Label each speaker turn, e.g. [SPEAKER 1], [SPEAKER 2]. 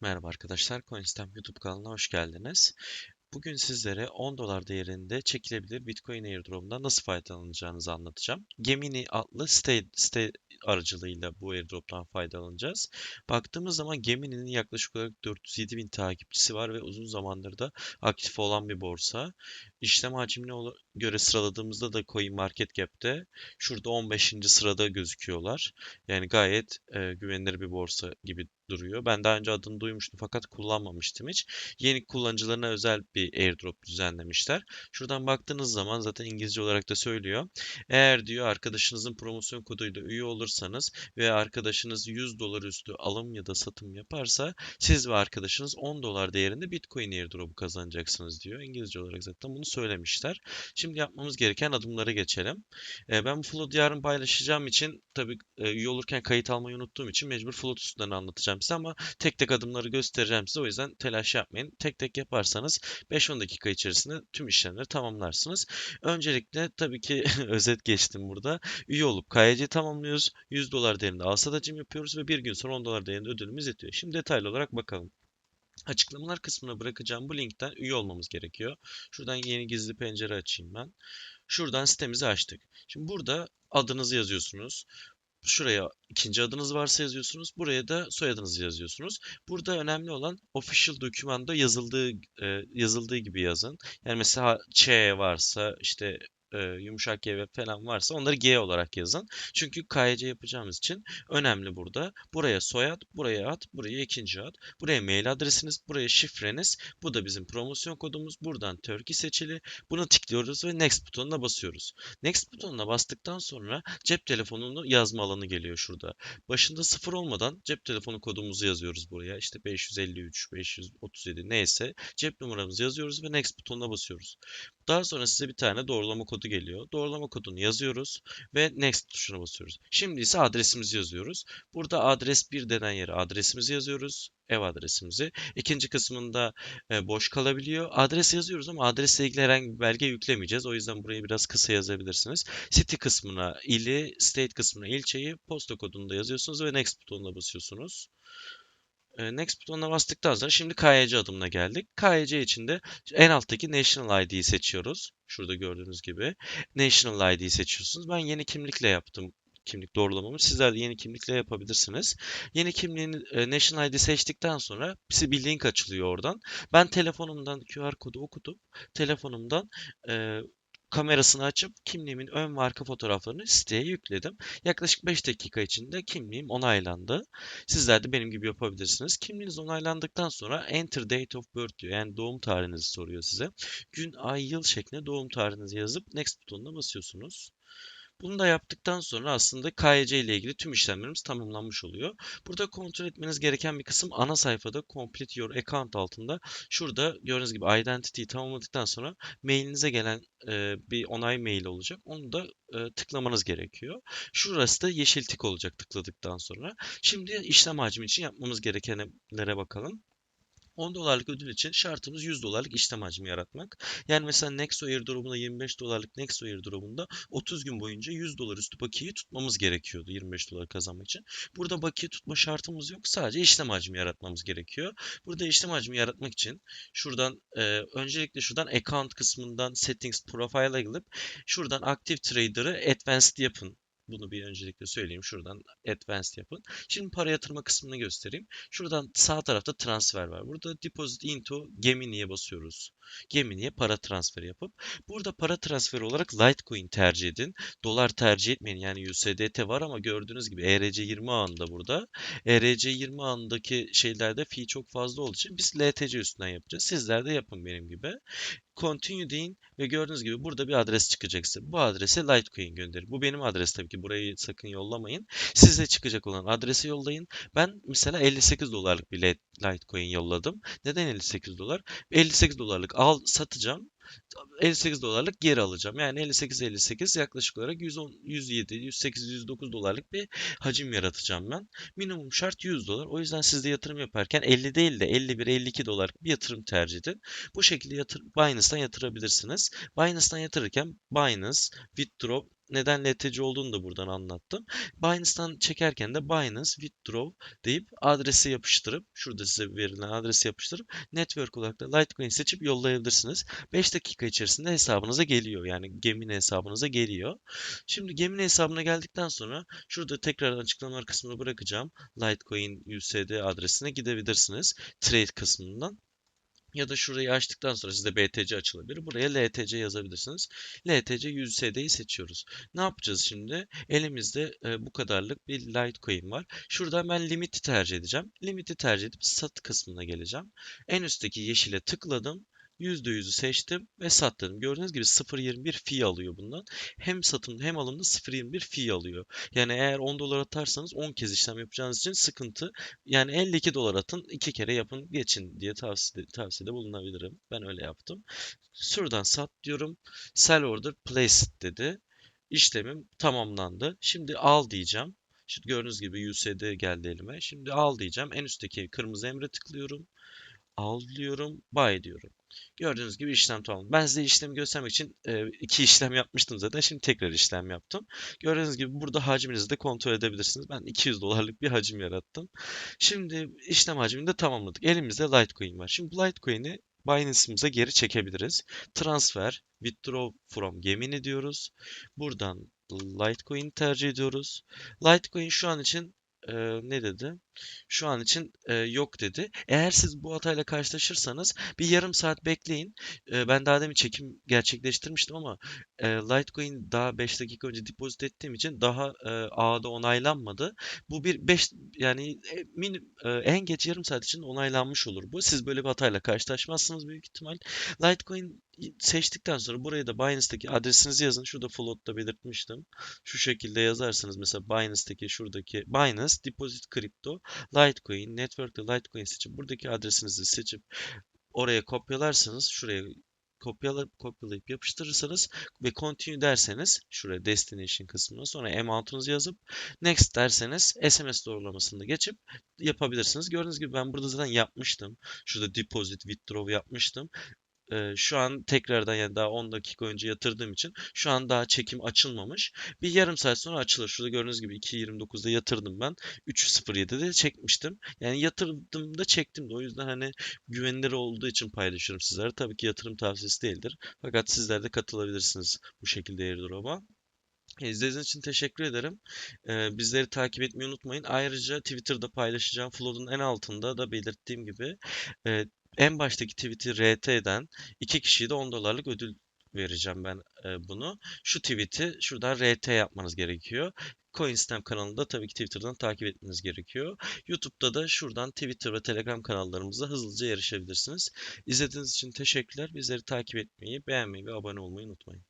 [SPEAKER 1] Merhaba arkadaşlar, CoinStem YouTube kanalına hoş geldiniz. Bugün sizlere 10 dolar değerinde çekilebilir Bitcoin airdrop'undan nasıl faydalanacağınızı anlatacağım. Gemini adlı site, site aracılığıyla bu airdrop'tan faydalanacağız. Baktığımız zaman Gemini'nin yaklaşık olarak 407 bin takipçisi var ve uzun zamandır da aktif olan bir borsa. İşlem hacmine göre sıraladığımızda da CoinMarketCap'te şurada 15. sırada gözüküyorlar. Yani gayet e, güvenilir bir borsa gibi duruyor. Ben daha önce adını duymuştum fakat kullanmamıştım hiç. Yeni kullanıcılarına özel bir airdrop düzenlemişler. Şuradan baktığınız zaman zaten İngilizce olarak da söylüyor. Eğer diyor arkadaşınızın promosyon koduyla üye olursanız ve arkadaşınız 100 dolar üstü alım ya da satım yaparsa siz ve arkadaşınız 10 dolar değerinde Bitcoin airdrop'u kazanacaksınız diyor. İngilizce olarak zaten bunu söylemişler. Şimdi yapmamız gereken adımlara geçelim. E, ben bu float yarın paylaşacağım için tabii e, üye olurken kayıt almayı unuttuğum için mecbur float üstünden anlatacağım size ama tek tek adımları göstereceğim size. O yüzden telaş yapmayın. Tek tek yaparsanız 5-10 dakika içerisinde tüm işlemleri tamamlarsınız. Öncelikle tabii ki özet geçtim burada. Üye olup KYC tamamlıyoruz. 100 dolar değerinde al satıcım yapıyoruz ve bir gün sonra 10 dolar değerinde ödülümüz yatıyor. Şimdi detaylı olarak bakalım. Açıklamalar kısmına bırakacağım bu linkten üye olmamız gerekiyor. Şuradan yeni gizli pencere açayım ben. Şuradan sitemizi açtık. Şimdi burada adınızı yazıyorsunuz. Şuraya ikinci adınız varsa yazıyorsunuz. Buraya da soyadınızı yazıyorsunuz. Burada önemli olan official dokümanda yazıldığı e, yazıldığı gibi yazın. Yani mesela Ç varsa işte e, yumuşak G ve falan varsa onları G olarak yazın. Çünkü KYC yapacağımız için önemli burada. Buraya soyad, buraya ad, buraya ikinci ad. Buraya mail adresiniz, buraya şifreniz. Bu da bizim promosyon kodumuz. Buradan Turkey seçili. Bunu tıklıyoruz ve Next butonuna basıyoruz. Next butonuna bastıktan sonra cep telefonunu yazma alanı geliyor şurada. Başında sıfır olmadan cep telefonu kodumuzu yazıyoruz buraya. İşte 553, 537 neyse cep numaramızı yazıyoruz ve Next butonuna basıyoruz. Daha sonra size bir tane doğrulama kodu geliyor. Doğrulama kodunu yazıyoruz ve Next tuşuna basıyoruz. Şimdi ise adresimizi yazıyoruz. Burada adres 1 denen yere adresimizi yazıyoruz. Ev adresimizi. İkinci kısmında e, boş kalabiliyor. Adres yazıyoruz ama adresle ilgili herhangi bir belge yüklemeyeceğiz. O yüzden burayı biraz kısa yazabilirsiniz. City kısmına ili, state kısmına ilçeyi, posta kodunu da yazıyorsunuz ve next butonuna basıyorsunuz. Next butonuna bastıktan sonra şimdi KYC adımına geldik. KYC için de en alttaki National ID'yi seçiyoruz. Şurada gördüğünüz gibi. National ID'yi seçiyorsunuz. Ben yeni kimlikle yaptım kimlik doğrulamamı. Sizler de yeni kimlikle yapabilirsiniz. Yeni kimliğini e, National ID seçtikten sonra bize bir link açılıyor oradan. Ben telefonumdan QR kodu okudum. Telefonumdan e, kamerasını açıp kimliğimin ön ve arka fotoğraflarını siteye yükledim. Yaklaşık 5 dakika içinde kimliğim onaylandı. Sizler de benim gibi yapabilirsiniz. Kimliğiniz onaylandıktan sonra Enter Date of Birth diyor. Yani doğum tarihinizi soruyor size. Gün, ay, yıl şeklinde doğum tarihinizi yazıp Next butonuna basıyorsunuz. Bunu da yaptıktan sonra aslında KYC ile ilgili tüm işlemlerimiz tamamlanmış oluyor. Burada kontrol etmeniz gereken bir kısım ana sayfada Complete Your Account altında. Şurada gördüğünüz gibi Identity'yi tamamladıktan sonra mailinize gelen e, bir onay mail olacak. Onu da e, tıklamanız gerekiyor. Şurası da yeşil tik olacak tıkladıktan sonra. Şimdi işlem hacmi için yapmamız gerekenlere bakalım. 10 dolarlık ödül için şartımız 100 dolarlık işlem hacmi yaratmak. Yani mesela Nexo airdrop'unda 25 dolarlık Nexo airdrop'unda 30 gün boyunca 100 dolar üstü bakiyeyi tutmamız gerekiyordu 25 dolar kazanmak için. Burada bakiye tutma şartımız yok. Sadece işlem hacmi yaratmamız gerekiyor. Burada işlem hacmi yaratmak için şuradan e, öncelikle şuradan account kısmından settings profile'a gelip şuradan active trader'ı advanced yapın bunu bir öncelikle söyleyeyim. Şuradan advanced yapın. Şimdi para yatırma kısmını göstereyim. Şuradan sağ tarafta transfer var. Burada deposit into Gemini'ye basıyoruz. Gemini'ye para transferi yapıp burada para transferi olarak Litecoin tercih edin. Dolar tercih etmeyin. Yani USDT var ama gördüğünüz gibi ERC20 ağında burada. ERC20 ağındaki şeylerde fee çok fazla olduğu için biz LTC üstünden yapacağız. Sizler de yapın benim gibi. Continue deyin ve gördüğünüz gibi burada bir adres çıkacak size. Bu adrese Litecoin gönderin. Bu benim adres tabii ki. Burayı sakın yollamayın. Size çıkacak olan adresi yollayın. Ben mesela 58 dolarlık bir Litecoin yolladım. Neden 58 dolar? 58 dolarlık al satacağım. 58 dolarlık geri alacağım. Yani 58 58 yaklaşık olarak 110 107 108 109 dolarlık bir hacim yaratacağım ben. Minimum şart 100 dolar. O yüzden siz de yatırım yaparken 50 değil de 51 52 dolarlık bir yatırım tercih edin. Bu şekilde yatır Binance'dan yatırabilirsiniz. Binance'dan yatırırken Binance, Withdraw neden LTC olduğunu da buradan anlattım. Binance'tan çekerken de Binance Withdraw deyip adresi yapıştırıp şurada size verilen adresi yapıştırıp network olarak da Litecoin seçip yollayabilirsiniz. 5 dakika içerisinde hesabınıza geliyor. Yani Gemini hesabınıza geliyor. Şimdi Gemini hesabına geldikten sonra şurada tekrardan açıklamalar kısmını bırakacağım. Litecoin USD adresine gidebilirsiniz. Trade kısmından. Ya da şurayı açtıktan sonra sizde BTC açılabilir. Buraya LTC yazabilirsiniz. LTC USD'yi seçiyoruz. Ne yapacağız şimdi? Elimizde e, bu kadarlık bir Litecoin var. Şuradan ben limiti tercih edeceğim. Limiti tercih edip sat kısmına geleceğim. En üstteki yeşile tıkladım. %100'ü seçtim ve sat dedim. Gördüğünüz gibi 0.21 fee alıyor bundan. Hem satım hem alımda 0.21 fee alıyor. Yani eğer 10 dolar atarsanız 10 kez işlem yapacağınız için sıkıntı. Yani 52 dolar atın, 2 kere yapın, geçin diye tavsiye, tavsiyede bulunabilirim. Ben öyle yaptım. Şuradan sat diyorum. Sell order placed dedi. İşlemim tamamlandı. Şimdi al diyeceğim. Şimdi gördüğünüz gibi USD geldi elime. Şimdi al diyeceğim. En üstteki kırmızı emre tıklıyorum. Al diyorum. Buy diyorum. Gördüğünüz gibi işlem tamam. Ben size işlemi göstermek için e, iki işlem yapmıştım zaten. Şimdi tekrar işlem yaptım. Gördüğünüz gibi burada hacminizi de kontrol edebilirsiniz. Ben 200 dolarlık bir hacim yarattım. Şimdi işlem hacmini de tamamladık. Elimizde Litecoin var. Şimdi Litecoin'i Binance'ımıza geri çekebiliriz. Transfer, withdraw from Gemini diyoruz. Buradan Litecoin tercih ediyoruz. Litecoin şu an için e, ne dedi? Şu an için e, yok dedi. Eğer siz bu hatayla karşılaşırsanız bir yarım saat bekleyin. E, ben daha demin çekim gerçekleştirmiştim ama e, Litecoin daha 5 dakika önce depozit ettiğim için daha e, ağda onaylanmadı. Bu bir 5 yani e, min, e, en geç yarım saat için onaylanmış olur bu. Siz böyle bir hatayla karşılaşmazsınız büyük ihtimal. Litecoin seçtikten sonra buraya da Binance'daki adresinizi yazın. Şurada float'ta belirtmiştim. Şu şekilde yazarsanız mesela Binance'daki şuradaki Binance Deposit Crypto Litecoin, Network'te Litecoin seçip buradaki adresinizi seçip oraya kopyalarsanız şuraya kopyalayıp kopyalayıp yapıştırırsanız ve continue derseniz şuraya destination kısmına sonra amount'unuzu yazıp next derseniz SMS doğrulamasını geçip yapabilirsiniz. Gördüğünüz gibi ben burada zaten yapmıştım. Şurada deposit, withdraw yapmıştım e, şu an tekrardan yani daha 10 dakika önce yatırdığım için şu an daha çekim açılmamış. Bir yarım saat sonra açılır. Şurada gördüğünüz gibi 2.29'da yatırdım ben. 3.07'de çekmiştim. Yani yatırdığımda çektim de o yüzden hani güvenilir olduğu için paylaşıyorum sizlere. Tabii ki yatırım tavsiyesi değildir. Fakat sizler de katılabilirsiniz bu şekilde airdrop'a. İzlediğiniz için teşekkür ederim. Ee, bizleri takip etmeyi unutmayın. Ayrıca Twitter'da paylaşacağım Flood'un en altında da belirttiğim gibi e, en baştaki tweet'i RT eden iki kişiye de 10 dolarlık ödül vereceğim ben e, bunu. Şu tweet'i şuradan RT yapmanız gerekiyor. CoinStem kanalında tabii ki Twitter'dan takip etmeniz gerekiyor. YouTube'da da şuradan Twitter ve Telegram kanallarımıza hızlıca erişebilirsiniz. İzlediğiniz için teşekkürler. Bizleri takip etmeyi, beğenmeyi ve abone olmayı unutmayın.